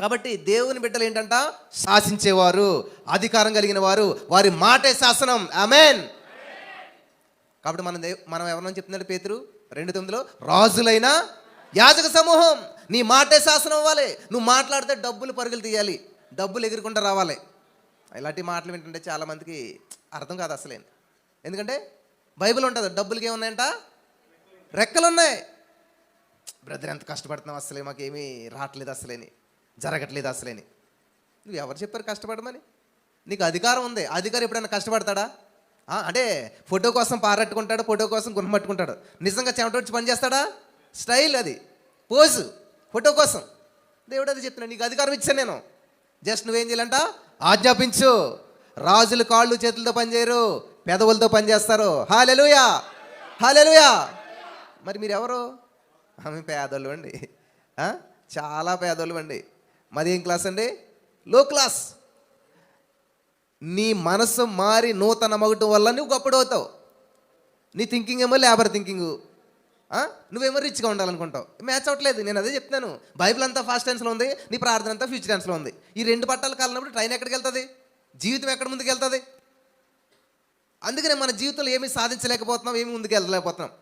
కాబట్టి దేవుని బిడ్డలు ఏంటంట? శాసించేవారు అధికారం కలిగిన వారు వారి మాటే శాసనం. అమెన్ కాబట్టి మనం దేవ్ మనం ఎవరినో చెప్తున్నాడు పేతురు? రెండు తొమ్మిదిలో రాజులైన యాజక సమూహం నీ మాటే శాసనం అవ్వాలి. నువ్వు మాట్లాడితే డబ్బులు పరుగులు తీయాలి. డబ్బులు ఎగురుకుంటూ రావాలి. ఇలాంటి మాటలు ఏంటంటే చాలామందికి అర్థం కాదు అసలే. ఎందుకంటే బైబిల్ ఉంటుంది డబ్బులకి ఏమున్నాయంట? రెక్కలు ఉన్నాయి బ్రదర్ ఎంత కష్టపడుతున్నావు అసలే మాకేమీ రావట్లేదు అసలేని. జరగట్లేదు అసలేని. నువ్వు ఎవరు చెప్పారు కష్టపడమని? నీకు అధికారం ఉంది. అధికారం ఎప్పుడైనా కష్టపడతాడా? అంటే ఫోటో కోసం పారట్టుకుంటాడు ఫోటో కోసం గుణపట్టుకుంటాడు నిజంగా చెమట వచ్చి పని చేస్తాడా? స్టైల్ అది. పోజు ఫోటో కోసం. దేవుడు అది చెప్తున్నాడు నీకు అధికారం ఇచ్చాను నేను. జస్ట్ నువ్వేం చేయాలంట? ఆజ్ఞాపించు. రాజులు కాళ్ళు చేతులతో పనిచేయరు పెదవులతో పనిచేస్తారు హాలెలుయా! హాలెలుయా! మరి మీరు ఎవరు ఆమె పేదోళ్ళు అండి. చాలా పేదోళ్ళు అండి. మాది ఏం క్లాస్ అండి? లో క్లాస్. నీ మనసు మారి నూతన మగటం వల్ల నువ్వు గొప్పడవుతావు నీ థింకింగ్ ఏమో లేబర్ థింకింగ్ నువ్వేమో రిచ్గా ఉండాలనుకుంటావు. మ్యాచ్ అవ్వట్లేదు నేను అదే చెప్తున్నాను. బైబిల్ అంతా ఫాస్ట్ టెన్స్లో ఉంది నీ ప్రార్థన అంతా ఫ్యూచర్ టెన్స్లో ఉంది. ఈ రెండు పట్టాలు కాలినప్పుడు ట్రైన్ ఎక్కడికి వెళ్తుంది? జీవితం ఎక్కడ ముందుకు వెళ్తుంది అందుకనే మన జీవితంలో ఏమీ సాధించలేకపోతున్నాం ఏమి ముందుకు వెళ్ళలేకపోతున్నాం